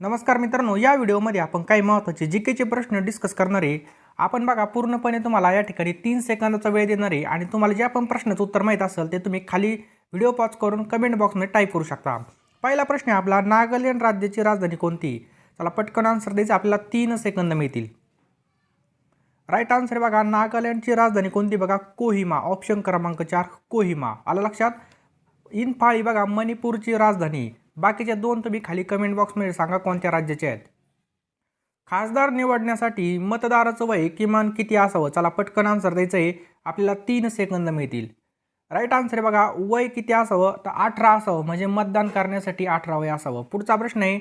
नमस्कार मित्रांनो या व्हिडिओमध्ये आपण काही महत्त्वाचे जी केचे प्रश्न डिस्कस करणार आहे. आपण बघा पूर्णपणे तुम्हाला या ठिकाणी तीन सेकंदाचा वेळ देणार आहे आणि तुम्हाला जे पण प्रश्नाचं उत्तर माहीत असेल ते तुम्ही खाली व्हिडिओ पॉज करून कमेंट बॉक्समध्ये टाईप करू शकता. पहिला प्रश्न आहे आपला नागालँड राज्याची राजधानी कोणती? चला पटकन आन्सर द्यायचं आपल्याला तीन सेकंद मिळतील. राईट आन्सर बघा नागालँडची राजधानी कोणती? बघा कोहिमा. ऑप्शन क्रमांक चार कोहिमा. आला लक्षात? इनफाळी बघा मणिपूरची राजधानी. बाकीच्या दोन तुम्ही खाली कमेंट बॉक्समध्ये सांगा कोणत्या राज्याचे आहेत. खासदार निवडण्यासाठी मतदाराचं वय किमान किती असावं? चला पटकन आन्सर द्यायचं आहे. आपल्याला तीन सेकंद मिळतील. राईट आन्सर आहे बघा वय किती असावं? तर अठरा असावं. म्हणजे मतदान करण्यासाठी अठरा वय असावं. पुढचा प्रश्न आहे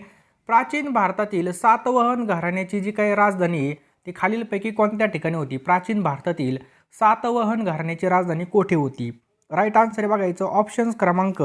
प्राचीन भारतातील सातवहन घराण्याची जी काही राजधानी आहे ती खालीलपैकी कोणत्या ठिकाणी होती? प्राचीन भारतातील सातवहन घराण्याची राजधानी कोठे होती? राईट आन्सर बघायचं ऑप्शन्स क्रमांक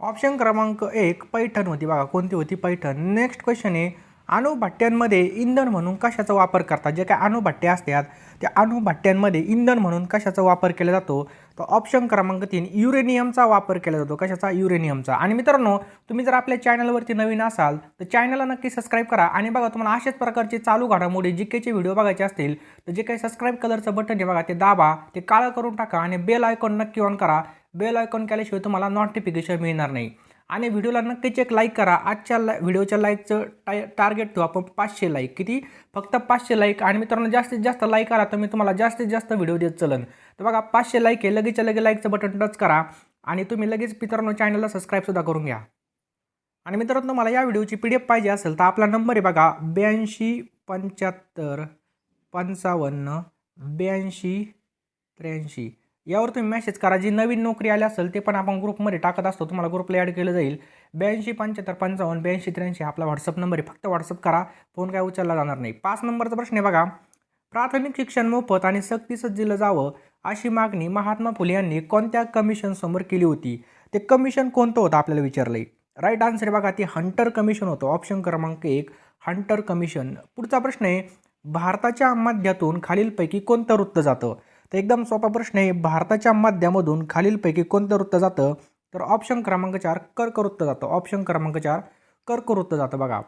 ऑप्शन क्रमांक एक पैठण होती बघा. कोणती होती? पैठण. नेक्स्ट क्वेश्चन आहे अणुभट्ट्यांमध्ये इंधन म्हणून कशाचा वापर करतात? जे काय अणुभट्ट्या असतात त्या अणुभट्ट्यांमध्ये इंधन म्हणून कशाचा वापर केला जातो? तर ऑप्शन क्रमांक तीन युरेनियमचा वापर केला जातो. कशाचा? युरेनियमचा. आणि मित्रांनो तुम्ही जर आपल्या चॅनलवरती नवीन असाल तर चॅनलला नक्की सबस्क्राईब करा. आणि बघा तुम्हाला अशाच प्रकारचे चालू घडामोडी जी केचे व्हिडिओ बघायचे असतील तर जे काही सबस्क्राईब कलरचं बटन आहे बघा ते दाबा ते काळं करून टाका आणि बेल आयकॉन नक्की ऑन करा. बेल आयकॉन केल्याशिवाय तुम्हाला नोटिफिकेशन मिळणार नाही. आणि व्हिडिओला नक्कीच एक लाईक करा. आजच्या ला व्हिडिओच्या लाईकचं टाय टार्गेट ठेवू आपण पाचशे लाईक किती? फक्त पाचशे लाईक आणि मित्रांनो जास्तीत जास्त लाईक करा तर मी तुम्हाला जास्तीत जास्त व्हिडिओ देत चलन. तर बघा पाचशे लाईक आहे. लगेचच्या लगे लाईकचं बटन टच करा. आणि तुम्ही लगेच मित्रांनो चॅनलला सबस्क्राईबसुद्धा करून घ्या. आणि मित्रांनो मला या व्हिडिओची पी डी एफ पाहिजे असेल तर आपला नंबर आहे बघा ब्याऐंशी पंच्याहत्तर पंचावन्न ब्याऐंशी त्र्याऐंशी. यावर तुम्ही मेसेज करा. जी नवीन नोकरी आली असेल ते पण आपण ग्रुपमध्ये टाकत असतो. तुम्हाला ग्रुपला ॲड केलं जाईल. ब्याऐंशी पंच्याहत्तर पंचावन्न ब्याऐंशी त्र्याऐंशी आपला व्हॉट्सअप नंबर आहे. फक्त व्हॉट्सअप करा. फोन काय उचलला जाणार नाही. पाच नंबरचा प्रश्न आहे बघा. प्राथमिक शिक्षण मोफत आणि सक्तीचं दिलं जावं अशी मागणी महात्मा फुले यांनी कोणत्या कमिशनसमोर केली होती? ते कमिशन कोणतं होतं आपल्याला विचारलं राईट आन्सर बघा ते हंटर कमिशन होतं. ऑप्शन क्रमांक एक हंटर कमिशन पुढचा प्रश्न आहे भारताच्या माध्यमातून खालीलपैकी कोणतं वृत्त जातं? तर एकदम सोपा प्रश्न आहे. भारताच्या मध्यामधून खालीलपैकी कोणतं वृत्त जातं? तर ऑप्शन क्रमांक चार कर्कवृत्त जातं. ऑप्शन क्रमांक चार कर्कवृत्त जातं बघा.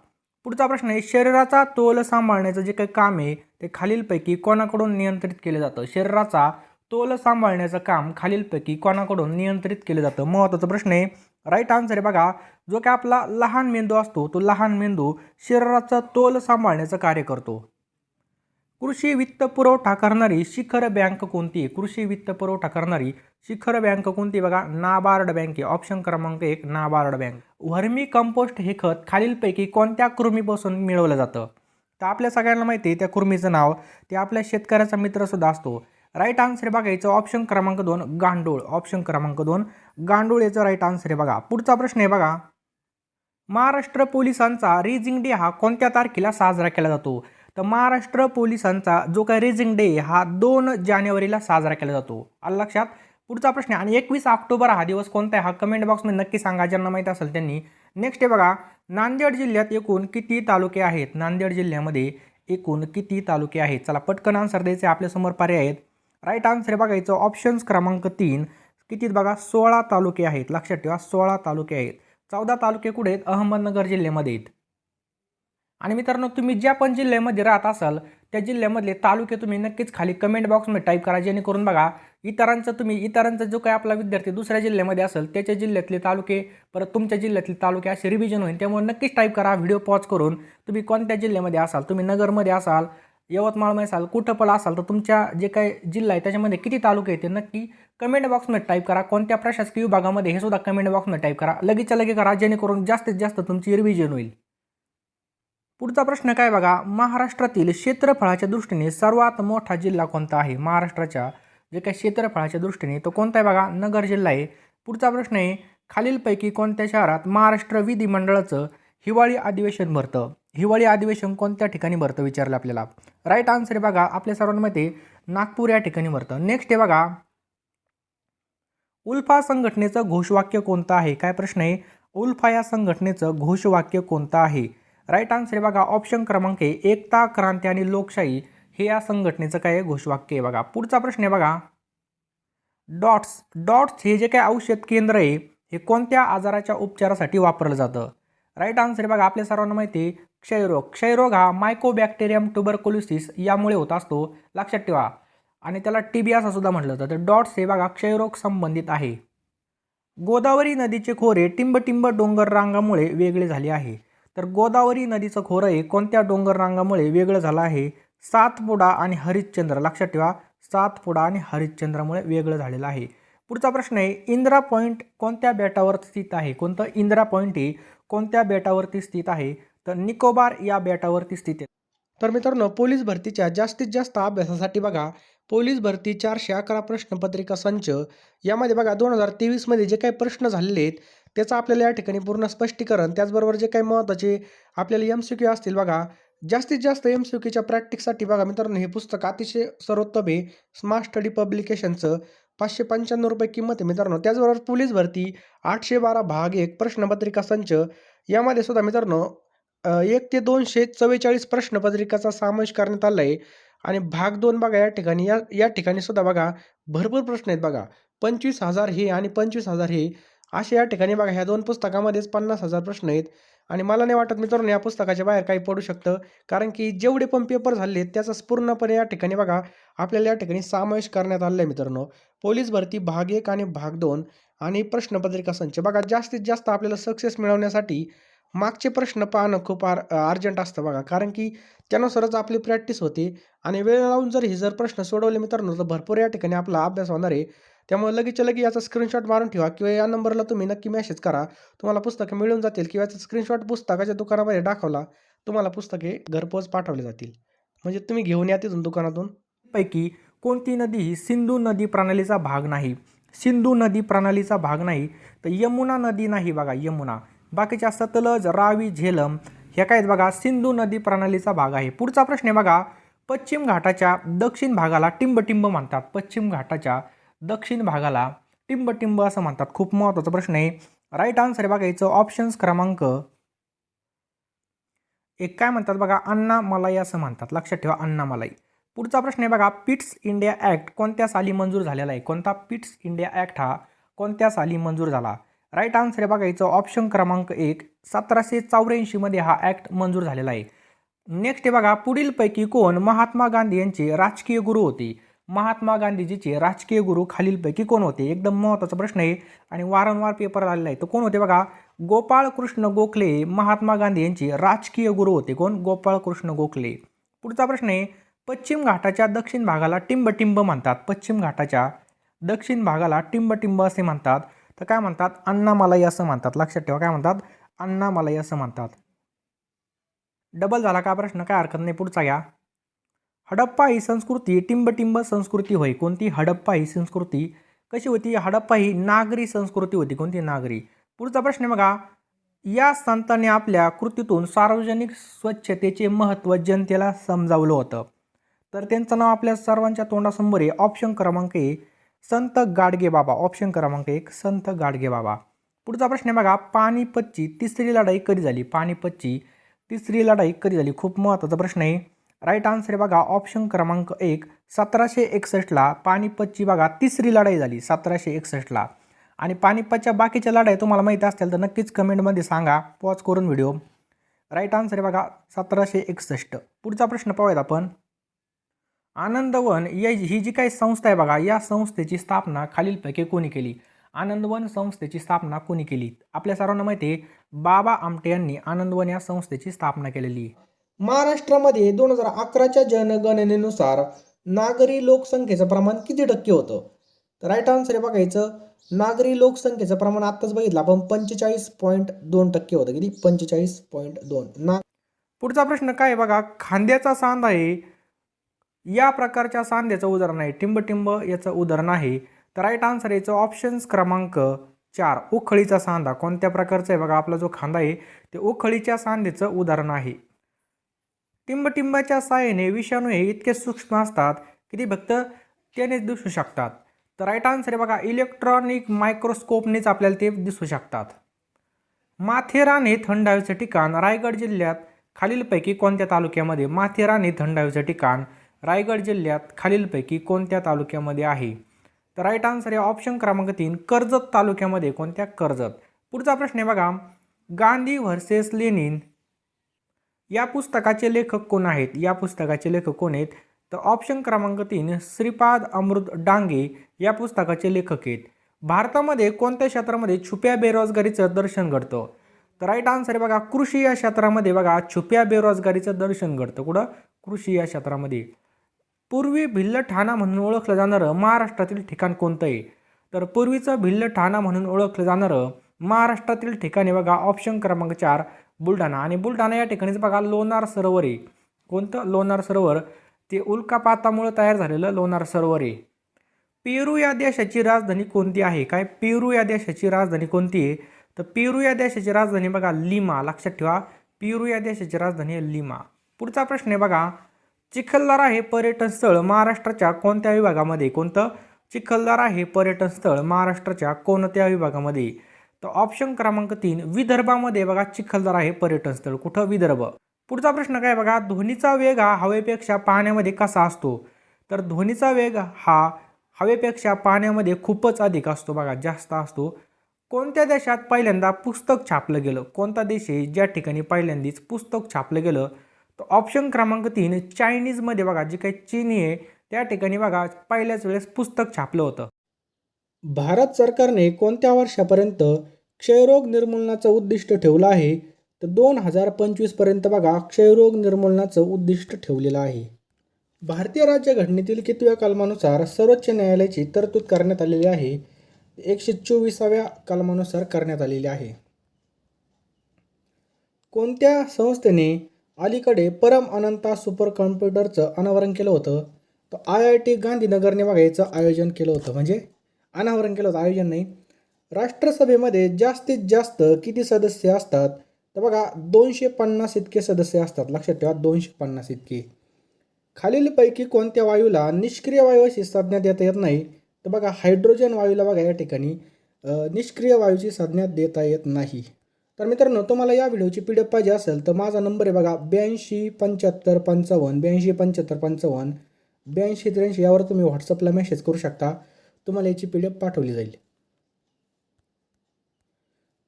पुढचा प्रश्न आहे शरीराचा तोल सांभाळण्याचं जे काही काम आहे ते खालीलपैकी कोणाकडून नियंत्रित केलं जातं? शरीराचा तोल सांभाळण्याचं काम खालीलपैकी कोणाकडून नियंत्रित केलं जातं? महत्त्वाचा प्रश्न आहे. राईट आन्सर आहे बघा. जो की आपला लहान मेंदू असतो तो लहान मेंदू शरीराचा तोल सांभाळण्याचं कार्य करतो. कृषी वित्त पुरवठा करणारी शिखर बँक कोणती? आहे कृषी वित्त पुरवठा करणारी शिखर बँक कोणती? बघा नाबार्ड बँक आहे. ऑप्शन क्रमांक एक नाबार्ड बँक. व्हर्मी कंपोस्ट हे खत खालीलपैकी कोणत्या कृमीपासून मिळवलं जातं? तर आपल्या सगळ्यांना माहिती आहे त्या कृमीचं नाव. ते आपल्या शेतकऱ्याचा मित्रसुद्धा असतो. राईट आन्सर बघायचं ऑप्शन क्रमांक दोन गांडूळ. ऑप्शन क्रमांक दोन गांडूळ याचं राईट आन्सर आहे बघा. पुढचा प्रश्न आहे बघा. महाराष्ट्र पोलिसांचा रिजिंग डे हा कोणत्या तारखेला साजरा केला जातो? तर महाराष्ट्र पोलिसांचा जो काय रेझिंग डे हा दोन जानेवारीला साजरा केला जातो. आलं लक्षात? पुढचा प्रश्न आहे आणि एकवीस ऑक्टोबर हा दिवस कोणता आहे हा कमेंट बॉक्समध्ये नक्की सांगा. ज्यांना माहीत असेल त्यांनी. नेक्स्ट आहे बघा नांदेड जिल्ह्यात एकूण किती तालुके आहेत? नांदेड जिल्ह्यामध्ये एकूण किती तालुके आहेत? चला पटकन आन्सर द्यायचे आपल्यासमोर पर्याय आहेत. राईट आन्सर बघायचं ऑप्शन्स क्रमांक तीन. किती बघा? सोळा तालुके आहेत. लक्षात ठेवा सोळा तालुके आहेत. चौदा तालुके कुठे आहेत? अहमदनगर जिल्ह्यामध्ये आहेत. आणि मित्रांनो तुम्ही ज्या पण जिल्ह्यामध्ये राहत असाल त्या जिल्ह्यामधले तालुके तुम्ही नक्कीच खाली कमेंट बॉक्समध्ये टाईप करा जेणेकरून बघा इतरांचं तुम्ही इतरांचा जो काही आपला विद्यार्थी दुसऱ्या जिल्ह्यामध्ये असेल त्याच्या जिल्ह्यातले तालुके परत तुमच्या जिल्ह्यातले तालुके असे रिव्हिजन होईल त्यामुळे नक्कीच टाईप करा व्हिडिओ पॉज करून. तुम्ही कोणत्या जिल्ह्यामध्ये असाल तुम्ही नगरमध्ये असाल यवतमाळमध्ये असाल कुठं पण असाल तर तुमच्या जे काही जिल्हा आहे त्याच्यामध्ये किती तालुके आहेत ते नक्की कमेंट बॉक्समध्ये टाईप करा. कोणत्या प्रशासकीय विभागामध्ये हे सुद्धा कमेंट बॉक्समध्ये टाईप करा. लगेचच्या लगे करा जेणेकरून जास्तीत जास्त तुमची रिव्हिजन होईल. पुढचा प्रश्न काय बघा? महाराष्ट्रातील क्षेत्रफळाच्या दृष्टीने सर्वात मोठा जिल्हा कोणता आहे? महाराष्ट्राच्या जे काही क्षेत्रफळाच्या दृष्टीने तो कोणता आहे बघा? नगर जिल्हा आहे. पुढचा प्रश्न आहे खालीलपैकी कोणत्या शहरात महाराष्ट्र विधिमंडळाचं हिवाळी अधिवेशन भरतं? हिवाळी अधिवेशन कोणत्या ठिकाणी भरतं विचारलं आपल्याला? राईट आन्सर आहे बघा आपल्या सर्वांमध्ये नागपूर या ठिकाणी भरतं. नेक्स्ट आहे बघा. उल्फा संघटनेचं घोषवाक्य कोणतं आहे? काय प्रश्न आहे? उल्फा या संघटनेचं घोषवाक्य कोणतं आहे? राईट आन्सर आहे बघा ऑप्शन क्रमांक आहे एकता क्रांती आणि लोकशाही. हे या संघटनेचं काय घोषवाक्य आहे बघा. पुढचा प्रश्न आहे बघा. डॉट्स डॉट्स हे जे काय औषध केंद्र आहे हे कोणत्या आजाराच्या उपचारासाठी वापरलं जातं? राईट आन्सर आहे बघा आपल्या सर्वांना माहिती आहे क्षयरोग. क्षयरोग हा मायकोबॅक्टेरियम ट्युबरकोलोसिस यामुळे होत असतो. लक्षात ठेवा. आणि त्याला टी बी असं सुद्धा म्हटलं जातं. तर डॉट्स हे बघा क्षयरोग संबंधित आहे. गोदावरी नदीचे खोरे टिंबटिंब डोंगर रांगामुळे वेगळे झाले आहे. तर गोदावरी नदीचं खोरं हे कोणत्या डोंगररांगामुळे वेगळं झालं आहे? सातपुडा आणि हरिश्चंद्र. लक्षात ठेवा सातपुडा आणि हरिश्चंद्रामुळे वेगळं झालेलं आहे. पुढचा प्रश्न आहे इंदिरा पॉईंट कोणत्या बेटावर स्थित आहे? कोणतं इंदिरा पॉईंट हे कोणत्या बेटावरती स्थित आहे? तर निकोबार या बेटावरती स्थित आहे. तर मित्रांनो पोलीस भरतीच्या जास्तीत जास्त अभ्यासासाठी बघा पोलीस भरती चारशे अकरा प्रश्नपत्रिका संच. यामध्ये बघा दोन हजार तेवीसमध्ये जे काही प्रश्न झालेले आहेत त्याचं आपल्याला या ठिकाणी पूर्ण स्पष्टीकरण त्याचबरोबर जे काही महत्त्वाचे आपल्याला एम सी क्यू असतील बघा जास्तीत जास्त एम सी क्यूच्या प्रॅक्टिससाठी बघा मित्रांनो हे पुस्तक अतिशय सर्वोत्तम आहे. स्मार्ट स्टडी पब्लिकेशनचं पाचशे पंच्याण्णव रुपये किंमत आहे मित्रांनो. त्याचबरोबर पोलीस भरती आठशे बारा भाग एक प्रश्नपत्रिका संच यामध्ये सुद्धा मित्रांनो एक ते दोनशे चव्वेचाळीस प्रश्नपत्रिकाचा समावेश करण्यात आला आहे. आणि भाग दोन बघा या ठिकाणी या या ठिकाणी सुद्धा बघा भरपूर प्रश्न आहेत बघा. पंचवीस हजार हे आणि पंचवीस हजार हे असे या ठिकाणी बघा ह्या दोन पुस्तकामध्येच पन्नास हजार प्रश्न आहेत. आणि मला नाही वाटत मित्रांनो या पुस्तकाच्या बाहेर काही पडू शकतं. कारण की जेवढे पण पेपर झाले आहेत त्याचा पूर्णपणे या ठिकाणी बघा आपल्याला या ठिकाणी समावेश करण्यात आलेला आहे मित्रांनो. पोलीस भरती भाग एक आणि भाग दोन आणि प्रश्नपत्रिका संच. बघा जास्तीत जास्त आपल्याला सक्सेस मिळवण्यासाठी मागचे प्रश्न पाहणं खूप आर अर्जंट असतं बघा. कारण की त्यानुसारच आपली प्रॅक्टिस होते. आणि वेळ लावून जर हे जर प्रश्न सोडवले मित्रांनो तर भरपूर या ठिकाणी आपला अभ्यास होणार आहे. त्यामुळे लगेच लगेच याचा स्क्रीनशॉट मारून ठेवा किंवा या नंबरला तुम्ही नक्की मेसेज करा. तुम्हाला पुस्तकं मिळून जातील किंवा याचा स्क्रीनशॉट पुस्तकाच्या दुकानामध्ये दाखवला तुम्हाला पुस्तके घरपोच पाठवले जातील. म्हणजे तुम्ही घेऊन या तिथून दुकानातून. पैकी कोणती नदी ही सिंधू नदी प्रणालीचा भाग नाही? सिंधू नदी प्रणालीचा भाग नाही तर यमुना नदी नाही बघा यमुना. बाकीच्या सतलज रावी झेलम ह्या काय बघा सिंधू नदी प्रणालीचा भाग आहे. पुढचा प्रश्न आहे बघा पश्चिम घाटाच्या दक्षिण भागाला टिंबटिंब म्हणतात. पश्चिम घाटाच्या दक्षिण भागाला टिंबटिंब असं म्हणतात. खूप महत्त्वाचा प्रश्न आहे. राईट आन्सर आहे बघा ऑप्शन्स क्रमांक एक. काय म्हणतात बघा अण्णा मलाई असं म्हणतात. लक्षात ठेवा अण्णा मलाई पुढचा प्रश्न आहे बघा पिट्स इंडिया ॲक्ट कोणत्या साली मंजूर झालेला आहे? कोणता पिट्स इंडिया ॲक्ट हा कोणत्या साली मंजूर झाला? राईट आन्सर आहे ऑप्शन क्रमांक एक. सतराशे चौऱ्याऐंशीमध्ये हा ॲक्ट मंजूर झालेला आहे. नेक्स्ट आहे बघा पुढीलपैकी कोण महात्मा गांधी यांचे राजकीय गुरु होते? महात्मा गांधीजीचे राजकीय गुरु खालीलपैकी कोण होते? एकदम महत्त्वाचा प्रश्न आहे. आणि वारंवार पेपर आलेला आहे. तर कोण होते बघा? गोपाळ कृष्ण गोखले महात्मा गांधी यांचे राजकीय गुरु होते. कोण? गोपाळ कृष्ण गोखले. पुढचा प्रश्न आहे. पश्चिम घाटाच्या दक्षिण भागाला टिंबटिंब म्हणतात. पश्चिम घाटाच्या दक्षिण भागाला टिंबटिंब असे म्हणतात. तर काय म्हणतात? अण्णामलाई असं म्हणतात. लक्षात ठेवा. काय म्हणतात? अण्णामलाई असं म्हणतात. डबल झाला का प्रश्न? काय हरकत नाही. पुढचा घ्या. हडप्पा ही संस्कृती टिंबटिंब संस्कृती होय. कोणती? हडप्पा ही संस्कृती कशी होती? हडप्पा ही नागरी संस्कृती होती. कोणती? नागरी. पुढचा प्रश्न आहे बघा. या संतांनी आपल्या कृतीतून सार्वजनिक स्वच्छतेचे महत्त्व जनतेला समजावलं होतं. तर त्यांचं नाव आपल्या सर्वांच्या तोंडासमोर आहे. ऑप्शन क्रमांक एक संत गाडगे बाबा. ऑप्शन क्रमांक एक संत गाडगे बाबा. पुढचा प्रश्न आहे बघा. पानिपतची तिसरी लढाई कधी झाली? पानिपतची तिसरी लढाई कधी झाली? खूप महत्त्वाचा प्रश्न आहे. राईट आन्सर आहे बघा ऑप्शन क्रमांक एक सतराशे एकसष्टला पानिपतची बघा तिसरी लढाई झाली सतराशे एकसष्टला आणि पानिपतच्या बाकीच्या लढाई तुम्हाला माहीत असतील तर नक्कीच कमेंटमध्ये सांगा. पॉज करून व्हिडिओ राईट आन्सर आहे बघा सतराशे एकसष्ट. पुढचा प्रश्न पाहूयात आपण. आनंदवन या ही जी काही संस्था आहे बघा या संस्थेची स्थापना खालीलपैकी कोणी केली? आनंदवन संस्थेची स्थापना कोणी केली? आपल्या सर्वांना माहिती आहे बाबा आमटे यांनी आनंदवन या संस्थेची स्थापना केलेली. आहे महाराष्ट्रामध्ये दोन हजार अकराच्या जनगणनेनुसार नागरी लोकसंख्येचं प्रमाण किती टक्के होतं? तर राईट आन्सर हे बघायचं नागरी लोकसंख्येचं प्रमाण आत्ताच बघितलं आपण पंचेचाळीस पॉईंट दोन टक्के होतं. किती? पंचेचाळीस पॉईंट दोन. ना पुढचा प्रश्न काय आहे बघा? खांद्याचा सांधा आहे. या प्रकारच्या सांध्याचं उदाहरण आहे. टिंबटिंब याचं उदाहरण आहे. तर राईट आन्सर याचं ऑप्शन्स क्रमांक चार. उखळीचा सांधा. कोणत्या प्रकारचा आहे? बघा आपला जो खांदा आहे ते उखळीच्या सांधेचं उदाहरण आहे. टिंबटिंबाच्या साहाय्याने विषाणू हे इतके सूक्ष्म असतात की ते फक्त त्यानेच दिसू शकतात. तर राईट आन्सर आहे बघा इलेक्ट्रॉनिक मायक्रोस्कोपनेच आपल्याला ते दिसू शकतात. माथेरान हे थंड हवेचं ठिकाण. रायगड जिल्ह्यात खालीलपैकी कोणत्या तालुक्यामध्ये? माथेरान हे थंड हवेचं ठिकाण. रायगड जिल्ह्यात खालीलपैकी कोणत्या तालुक्यामध्ये आहे? तर राईट आन्सर आहे ऑप्शन क्रमांक तीन कर्जत तालुक्यामध्ये कोणत्या? कर्जत. पुढचा प्रश्न आहे बघा गांधी व्हर्सेस लेनिन. या पुस्तकाचे लेखक कोण आहेत? या पुस्तकाचे लेखक कोण आहेत? तर ऑप्शन क्रमांक तीन श्रीपाद अमृत डांगे या पुस्तकाचे लेखक आहेत. भारतामध्ये कोणत्या क्षेत्रामध्ये छुप्या बेरोजगारीचं दर्शन घडतं? तर राईट आन्सर आहे बघा कृषी या क्षेत्रामध्ये बघा छुप्या बेरोजगारीचं दर्शन घडतं. कुठं? कृषी या क्षेत्रामध्ये. पूर्वी भिल्ल ठाणा म्हणून ओळखलं जाणारं महाराष्ट्रातील ठिकाण कोणतं आहे? तर पूर्वीचं भिल्ल ठाणा म्हणून ओळखलं जाणारं महाराष्ट्रातील ठिकाणी बघा ऑप्शन क्रमांक चार बुलढाणा. आणि बुलढाणा या ठिकाणीच बघा लोणार सरोवर आहे. कोणतं? लोणार सरोवर. ते उल्कापातामुळे तयार झालेलं लोणार सरोवर आहे. पेरू या देशाची राजधानी कोणती आहे? काय? पेरू या देशाची राजधानी कोणती आहे? तर पेरू या देशाची राजधानी बघा लिमा. लक्षात ठेवा. पेरू या देशाची राजधानी आहे लिमा. पुढचा प्रश्न आहे बघा चिखलदरा हे पर्यटन स्थळ महाराष्ट्राच्या कोणत्या विभागामध्ये कोणतं? चिखलदरा हे पर्यटन स्थळ महाराष्ट्राच्या कोणत्या विभागामध्ये तर ऑप्शन क्रमांक तीन विदर्भामध्ये बघा चिखलदरा हे पर्यटन स्थळ. कुठं? विदर्भ. पुढचा प्रश्न काय बघा ध्वनीचा वेग हा हवेपेक्षा पाण्यामध्ये कसा असतो? तर ध्वनीचा वेग हा हवेपेक्षा पाण्यामध्ये खूपच अधिक असतो बघा जास्त असतो. कोणत्या देशात पहिल्यांदा पुस्तक छापलं गेलं? कोणता देश आहे ज्या ठिकाणी पहिल्यांदाच पुस्तक छापलं गेलं? तर ऑप्शन क्रमांक तीन चायनीजमध्ये बघा जे काही चीनी आहे त्या ठिकाणी बघा पहिल्याच वेळेस पुस्तक छापलं होतं. भारत सरकारने कोणत्या वर्षापर्यंत क्षयरोग निर्मूलनाचं उद्दिष्ट ठेवलं आहे? तर दोन हजार पंचवीसपर्यंत बघा क्षयरोग निर्मूलनाचं उद्दिष्ट ठेवलेलं आहे. भारतीय राज्यघटनेतील कितव्या कलमानुसार सर्वोच्च न्यायालयाची तरतूद करण्यात आलेली आहे? एकशे चोवीसाव्या कलमानुसार करण्यात आलेली आहे. कोणत्या संस्थेने अलीकडे परम अनंता सुपर कॉम्प्युटरचं अनावरण केलं होतं? तर आय आय टी गांधीनगरने बघायचं आयोजन केलं होतं. म्हणजे अनावरण केलं होतं आयोजन नाही. राष्ट्रसभेमध्ये जास्तीत जास्त किती सदस्य असतात? तर बघा दोनशे पन्नास इतके सदस्य असतात. लक्षात ठेवा दोनशे पन्नास इतके. खालीलपैकी कोणत्या वायूला निष्क्रिय वायू अशी संज्ञा देता येत नाही? तर बघा हायड्रोजन वायूला बघा या ठिकाणी निष्क्रिय वायूची संज्ञा देता येत नाही. तर मित्रांनो तुम्हाला या व्हिडिओची पी डी एफ पाहिजे असेल तर माझा नंबर आहे बघा ब्याऐंशी पंच्याहत्तर पंचावन्न ब्याऐंशी पंच्याहत्तर पंचावन्न ब्याऐंशी त्र्याऐंशी यावर तुम्ही व्हॉट्सअपला मेसेज करू शकता. तुम्हाला याची पी डी एफ पाठवली जाईल.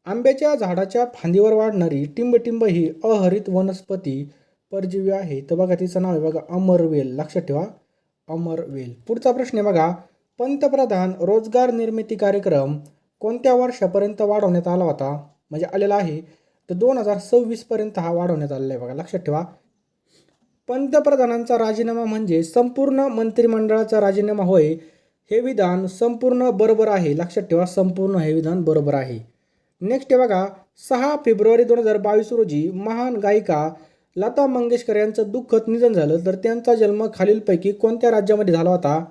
आंब्याच्या झाडाच्या फांदीवर वाढणारी टिंबटिंब ही अहरित वनस्पती परजीवी आहे. तर बघा तिचं नाव आहे बघा अमरवेल लक्षात ठेवा अमरवेल पुढचा प्रश्न आहे बघा पंतप्रधान रोजगार निर्मिती कार्यक्रम कोणत्या वर्षापर्यंत वाढवण्यात आला होता? म्हणजे आलेला आहे. तर दोन हजार सव्वीसपर्यंत हा वाढवण्यात आलेला आहे बघा. लक्षात ठेवा. पंतप्रधानांचा राजीनामा म्हणजे संपूर्ण मंत्रिमंडळाचा राजीनामा होय. हे विधान संपूर्ण बरोबर आहे. लक्षात ठेवा संपूर्ण हे विधान बरोबर आहे. नेक्स्ट आहे बघा सहा फेब्रुवारी दोन हजार बावीस रोजी महान गायिका लता मंगेशकर यांचं दुःखद निधन झालं. तर त्यांचा जन्म खालीलपैकी कोणत्या राज्यामध्ये झाला होता?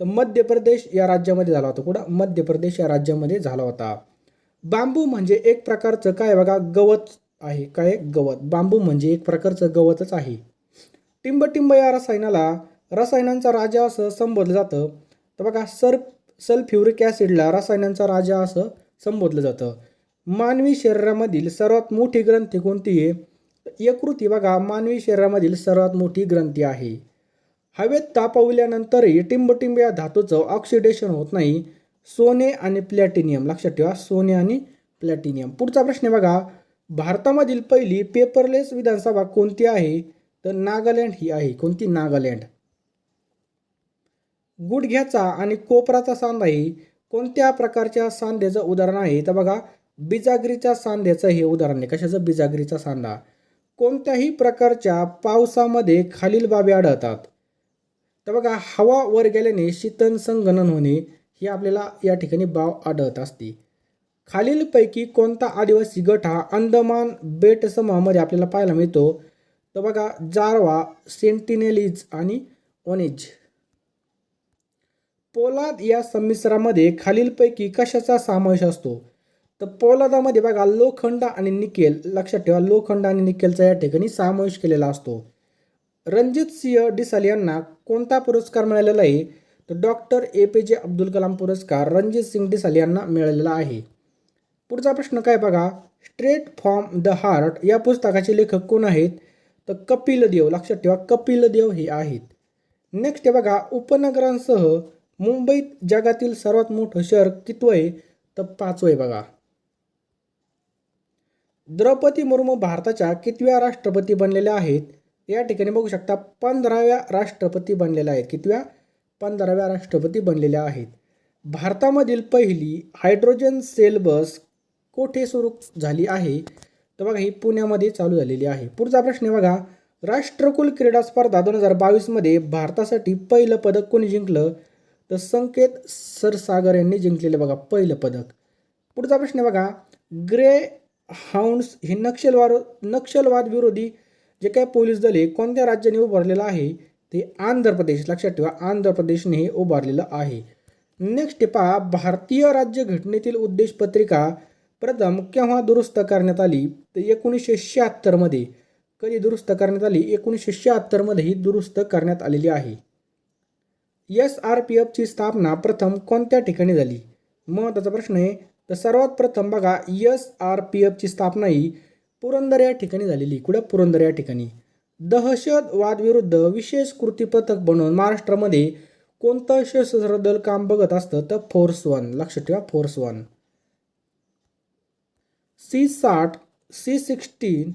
तर मध्य प्रदेश या राज्यामध्ये झाला होता. कुठं? मध्य प्रदेश या राज्यामध्ये झाला होता. बांबू म्हणजे एक प्रकारचं काय बघा? गवत आहे. काय गवत. बांबू म्हणजे एक प्रकारचं गवतच आहे. टिंबटिंब या रसायनाला रसायनांचा राजा असं संबोधलं जातं. तर बघा सर सल्फ्युरिक ॲसिडला रसायनांचा राजा असं संबोधलं जातं. मानवी शरीरामधील सर्वात मोठी ग्रंथी कोणती आहे? यकृती बघा मानवी शरीरामधील सर्वात मोठी ग्रंथी आहे. हवेत तापवल्यानंतरही टिंबटिंब या धातूचं ऑक्सिडेशन होत नाही. सोने आणि प्लॅटिनियम लक्षात ठेवा सोने आणि प्लॅटिनियम पुढचा प्रश्न बघा भारतामधील पहिली पेपरलेस विधानसभा कोणती आहे? तर नागालँड ही आहे. कोणती नागालँड? गुडघ्याचा आणि कोपराचा सांधा ही कोणत्या प्रकारच्या सांध्याचं उदाहरण आहे? तर बघा बिजागरीच्या सांध्याचं हे उदाहरण आहे. कशाचं? बिजागरीचा सांधा. कोणत्याही प्रकारच्या पावसामध्ये खालील बाबी आढळतात. तर बघा हवा वर गेल्याने शीतन संगणन होणे ही आपल्याला या ठिकाणी बाव आढळत असते. खालीलपैकी कोणता आदिवासी गट हा अंदमान बेट समूहामध्ये आपल्याला पाहायला मिळतो? तर बघा जारवा सेंटिनेलीज आणि ओनेज. पोलाद या संमिश्रामध्ये खालीलपैकी कशाचा समावेश असतो? तर पोलादामध्ये बघा लोखंड आणि निकेल लक्षात ठेवा लोखंड आणि निकेलचा या ठिकाणी समावेश केलेला असतो. रणजित सिंह डिसाल यांना कोणता पुरस्कार मिळालेला आहे? तर डॉक्टर ए पी जे अब्दुल कलाम पुरस्कार रणजित सिंग डिसाल यांना मिळालेला आहे. पुढचा प्रश्न काय बघा? स्ट्रेट फ्रॉम द हार्ट या पुस्तकाचे लेखक कोण आहेत? तर कपिल देव लक्षात ठेवा कपिल देव हे आहेत. नेक्स्ट बघा उपनगरांसह मुंबईत जगातील सर्वात मोठं शहर कितवं आहे? तर पाचवं आहे बघा. द्रौपदी मुर्मू भारताच्या कितव्या राष्ट्रपती बनलेल्या आहेत? या ठिकाणी बघू शकता पंधराव्या राष्ट्रपती बनलेल्या आहेत. कितव्या? पंधराव्या राष्ट्रपती बनलेल्या आहेत. भारतामधील पहिली हायड्रोजन सेल बस कोठे सुरू झाली आहे? तर बघा ही पुण्यामध्ये चालू झालेली आहे. पुढचा प्रश्न आहे बघा. राष्ट्रकुल क्रीडा स्पर्धा दोन हजार बावीसमध्ये भारतासाठी पहिलं पदक कोणी जिंकलं? तर संकेत सरसागर यांनी जिंकलेलं बघा पहिलं पदक. पुढचा प्रश्न बघा ग्रे हाऊंड्स हे नक्षलवार नक्षलवाद विरोधी जे काही पोलीस दल आहे कोणत्या राज्याने उभारलेलं आहे ते आंध्र प्रदेश लक्षात ठेवा आंध्र प्रदेशने हे उभारलेलं आहे. नेक्स्ट पहा भारतीय राज्यघटनेतील उद्देश पत्रिका प्रथम केव्हा दुरुस्त करण्यात आली? तर एकोणीसशे शहात्तरमध्ये. कधी दुरुस्त करण्यात आली? एकोणीसशे शहात्तरमध्ये ही दुरुस्त करण्यात आलेली आहे. एस आर पी एफची स्थापना प्रथम कोणत्या ठिकाणी झाली? महत्त्वाचा प्रश्न आहे. तर सर्वात प्रथम बघा एस आर पी एफची स्थापना ही पुरंदर या ठिकाणी झालेली. कुठं? पुरंदर या ठिकाणी. दहशतवाद विरुद्ध विशेष कृती पथक बनवून महाराष्ट्रामध्ये कोणतं सशस्त्र दल काम बघत असतं? तर फोर्स वन. लक्षात ठेवा फोर्स वन. सी साठ सी सिक्स्टीन